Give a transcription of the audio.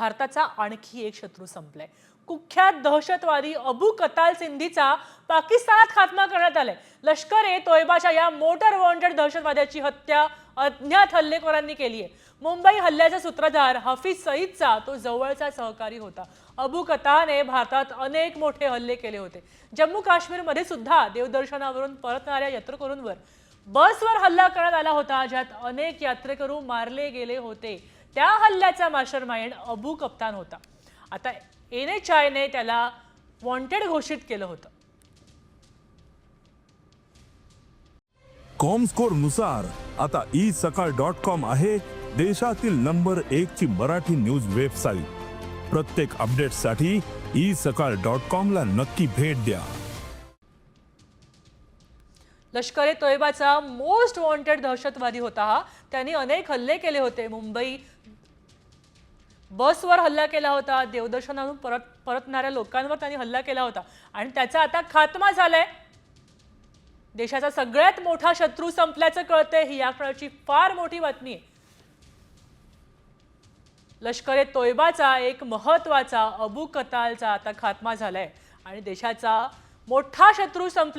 भारताचा आणखी एक शत्रू संपलाय. कुख्यात दहशतवादी अबू कताल सिंधीचा पाकिस्तानात खात्मा करण्यात आलाय. लष्कर ए तोयबाच्या या मोटर वॉन्टेड दहशतवाद्याची हत्या अज्ञात हल्लेखोरांनी केली आहे मुंबई हल्ल्याचा सूत्रधार हफीज सईदचा तो जवळचा सहकारी होता. अबू कताने भारतात अनेक मोठे हल्ले केले होते. जम्मू काश्मीरमध्ये सुद्धा देवदर्शनावरून परतणाऱ्या यात्रेकरूंवर बसवर हल्ला करण्यात आला होता ज्यात अनेक यात्रेकरू मारले गेले होते. त्या हल्ल्याचा मास्टर माइंड अबू कप्तान होता. आता एन एच आयने त्याला वॉन्टेड घोषित केलं होतं. कॉमस्कोरनुसार आता ई सकाळ डॉट कॉम आहे देशातील नंबर एक ची मराठी न्यूज वेबसाईट प्रत्येक अपडेटसाठी ई सकाळ डॉट कॉम ला नक्की भेट द्या. लष्कर ए तोयबाचा मोस्ट वॉन्टेड दहशतवादी होता हा. त्यांनी अनेक हल्ले केले होते. मुंबई बसवर हल्ला केला होता. देवदर्शनातून परत परतणाऱ्या लोकांवर त्यांनी हल्ला केला होता. आणि त्याचा आता खात्मा झालाय. देशाचा सगळ्यात मोठा शत्रू संपल्याचं कळतंय. ही या काळाची फार मोठी बातमी आहे. लष्कर ए तोयबाचा एक महत्त्वाचा अबू कतालचा आता खात्मा झालाय. आणि देशाचा मोठा शत्रू संपल्या